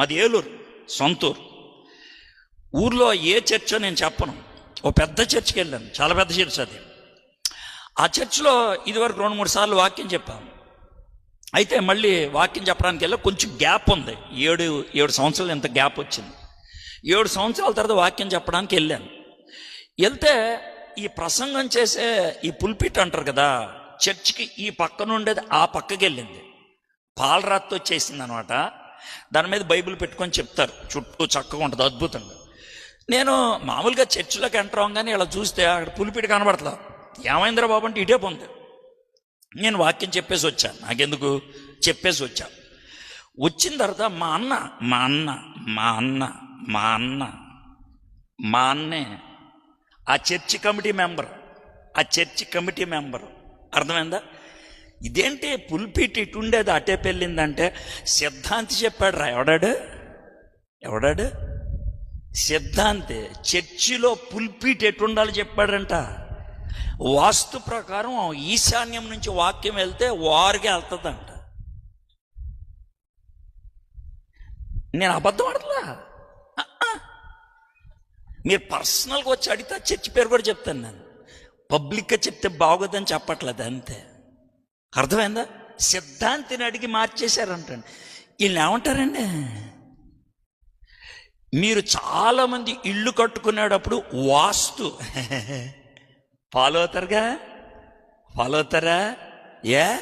మాది ఏలూరు సొంతూరు. ఊర్లో ఏ చర్చో నేను చెప్పను. ఓ పెద్ద చర్చికి వెళ్ళాను చాలా పెద్ద చర్చ్ అది. ఆ చర్చిలో ఇదివరకు రెండు మూడు సార్లు వాక్యం చెప్పాను అయితే మళ్ళీ వాక్యం చెప్పడానికి వెళ్ళి కొంచెం గ్యాప్ ఉంది. ఏడు ఏడు సంవత్సరాలు ఎంత గ్యాప్ వచ్చింది. ఏడు సంవత్సరాల తర్వాత వాక్యం చెప్పడానికి వెళ్ళాను. వెళ్తే ఈ ప్రసంగం చేసే ఈ పుల్పిట్ అంటారు కదా చర్చికి ఈ పక్కన ఉండేది ఆ పక్కకి వెళ్ళింది. పాలరాత్తో చేసింది అనమాట దాని మీద బైబిల్ పెట్టుకొని చెప్తారు. చుట్టూ చక్కగా ఉంటుంది అద్భుతంగా. నేను మామూలుగా చర్చిలోకి ఎంటర్ అవ్వగానే ఇలా చూస్తే అక్కడ పులిపిడి కనబడతా ఏమైందిరా బాబు అంటే ఇటే పొంది. నేను వాక్యం చెప్పేసి వచ్చాను నాకెందుకు? చెప్పేసి వచ్చా. వచ్చిన తర్వాత మా అన్న మా అన్న మా అన్న మా అన్న మా అన్నే ఆ చర్చి కమిటీ మెంబర్ ఆ చర్చి కమిటీ మెంబర్. అర్థమైందా? ఇదేంటి పుల్పీట్ ఇటుండేది అటే పెళ్ళిందంటే సిద్ధాంతి చెప్పాడు రా ఎవడాడు? ఎవడాడు? సిద్ధాంతి చర్చిలో పుల్పీట్ ఎటుండాలో చెప్పాడంట. వాస్తు ప్రకారం ఈశాన్యం నుంచి వాక్యం వెళ్తే వారికి వెళ్తుందంట. నేను అబద్ధం ఆడలా మీరు పర్సనల్గా వచ్చి అడిగితే చర్చి పేరు కూడా చెప్తాను నేను. పబ్లిక్గా చెప్తే బాగోదని చెప్పట్లేదు అంతే. అర్థమైందా? సిద్ధాంతిని అడిగి మార్చేశారంటండి. వీళ్ళు ఏమంటారండి? మీరు చాలామంది ఇల్లు కట్టుకునేటప్పుడు వాస్తు. ఫాలో అవుతారుగా ఫాలో అవుతారా ఏ?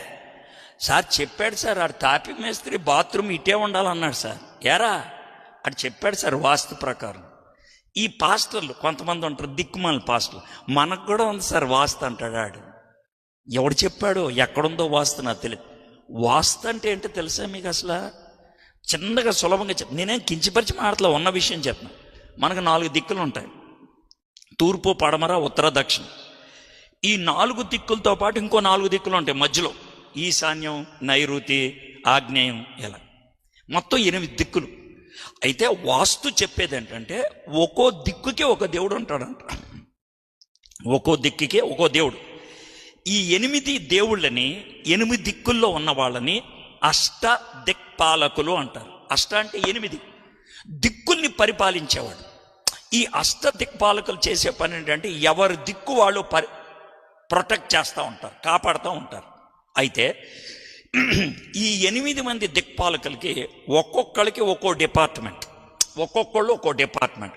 సార్ చెప్పాడు సార్ ఆడు తాపి మేస్త్రి బాత్రూమ్ ఇటే ఉండాలన్నాడు సార్. ఎరా అటు చెప్పాడు సార్ వాస్తు ప్రకారం. ఈ పాస్టర్లు కొంతమంది ఉంటారు దిక్కుమాల పాస్టర్లు. మనకు కూడా ఉంది సార్ వాస్తు అంటాడు ఆడు. ఎవడు చెప్పాడో ఎక్కడుందో వాస్తు నాకు తెలియదు వాస్తు అంటే ఏంటో తెలుసా మీకు అసలు? చిన్నగా సులభంగా చెప్ నేనేం కించిపరిచి మాటలో ఉన్న విషయం చెప్పను. మనకు నాలుగు దిక్కులు ఉంటాయి తూర్పు పడమర ఉత్తర దక్షిణ. ఈ నాలుగు దిక్కులతో పాటు ఇంకో నాలుగు దిక్కులు ఉంటాయి మధ్యలో. ఈశాన్యం నైరుతి ఆగ్నేయం ఇలా. మొత్తం ఎనిమిది దిక్కులు. అయితే వాస్తు చెప్పేది ఏంటంటే ఒక్కో దిక్కుకి ఒక దేవుడు ఉంటాడంట. ఒక్కో దిక్కుకి ఒక్కో దేవుడు. ఈ ఎనిమిది దేవుళ్ళని ఎనిమిది దిక్కుల్లో ఉన్న వాళ్ళని అష్ట దిక్పాలకులు అంటారు. అష్ట అంటే ఎనిమిది. దిక్కుల్ని పరిపాలించేవాడు. ఈ అష్ట దిక్పాలకులు చేసే పని ఏంటంటే ఎవరి దిక్కు వాళ్ళు పరి ప్రొటెక్ట్ చేస్తూ ఉంటారు కాపాడుతూ ఉంటారు. అయితే ఈ ఎనిమిది మంది దిక్పాలకులకి ఒక్కొక్కరికి ఒక్కో డిపార్ట్మెంట్. ఒక్కొక్కళ్ళు ఒక్కో డిపార్ట్మెంట్.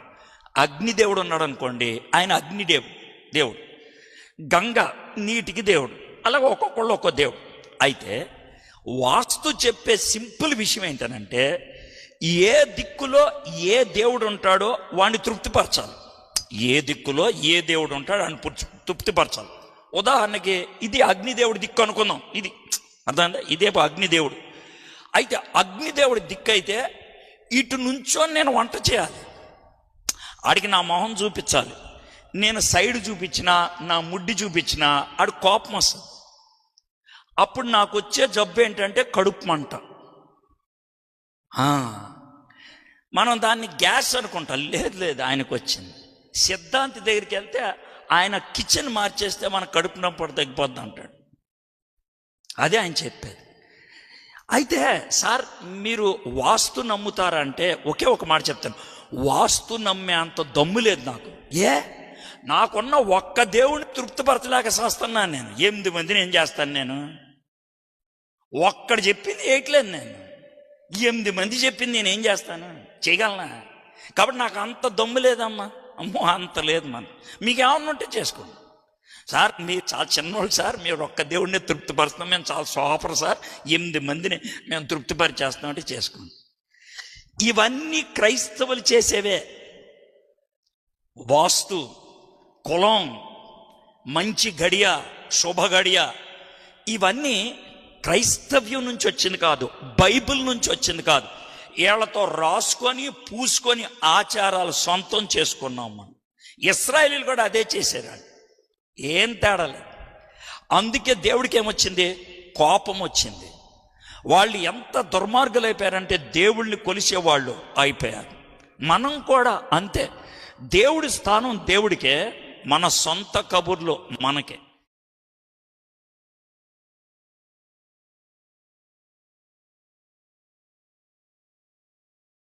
అగ్నిదేవుడు ఉన్నాడు అనుకోండి ఆయన అగ్నిదేవు దేవుడు. గంగ నీటికి దేవుడు. అలాగే ఒక్కొక్కళ్ళు ఒక్కో దేవుడు. అయితే వాస్తు చెప్పే సింపుల్ విషయం ఏంటనంటే ఏ దిక్కులో ఏ దేవుడు ఉంటాడో వాడిని తృప్తిపరచాలి. ఏ దిక్కులో ఏ దేవుడు ఉంటాడో అని తృప్తిపరచాలి. ఉదాహరణకి ఇది అగ్నిదేవుడి దిక్కు అనుకుందాం. ఇది అర్థం ఇదే అగ్నిదేవుడు. అయితే అగ్నిదేవుడి దిక్కు అయితే ఇటు నుంచో నేను వంట చేయాలి. ఆడికి నా మొహం చూపించాలి. నేను సైడ్ చూపించినా నా ముడ్డి చూపించినా ఆడు కోపం వస్తుంది. అప్పుడు నాకు వచ్చే జబ్బు ఏంటంటే కడుపు మంట. మనం దాన్ని గ్యాస్ అనుకుంటాం. లేదు లేదు ఆయనకు వచ్చింది. సిద్ధాంతి దగ్గరికి వెళ్తే ఆయన కిచెన్ మార్చేస్తే మన కడుపు నొప్పి తగ్గిపోద్ది అంటాడు. అదే ఆయన చెప్పేది. అయితే సార్ మీరు వాస్తు నమ్ముతారంటే ఒకే ఒక మాట చెప్తాను. వాస్తు నమ్మే అంత దమ్ము లేదు నాకు. ఏ? నాకున్న ఒక్క దేవుని తృప్తిపరచలేక చేస్తున్నాను నేను. ఎనిమిది మందిని ఏం చేస్తాను నేను? ఒక్కడు చెప్పింది వేయట్లేదు నేను. ఎనిమిది మంది చెప్పింది నేను ఏం చేస్తాను? చేయగలనా? కాబట్టి నాకు అంత దమ్ము లేదమ్మా. అమ్మో అంత లేదు మన మీకేమన్నా ఉంటే చేసుకోండి. సార్ మీరు చాలా చిన్నోళ్ళు సార్ మీరు ఒక్క దేవుడిని తృప్తిపరుస్తున్నాం. మేము చాలా సోఫర్ సార్. ఎనిమిది మందిని మేము తృప్తిపరిచేస్తున్నామంటే చేసుకోండి. ఇవన్నీ క్రైస్తవులు చేసేవే. వాస్తు కులం మంచి గడియ శుభ గడియ ఇవన్నీ క్రైస్తవ్యం నుంచి వచ్చింది కాదు బైబిల్ నుంచి వచ్చింది కాదు. వీళ్ళతో రాసుకొని పూసుకొని ఆచారాలు సొంతం చేసుకున్నాం మనం. ఇస్రాయలీలు కూడా అదే చేశారు ఏం తేడాలి అందుకే దేవుడికి ఏమొచ్చింది? కోపం వచ్చింది. వాళ్ళు ఎంత దుర్మార్గులు అయిపోయారంటే దేవుళ్ళని కొలిసేవాళ్ళు అయిపోయారు. మనం కూడా అంతే. దేవుడి స్థానం దేవుడికే. మన సొంత కబుర్లు మనకే.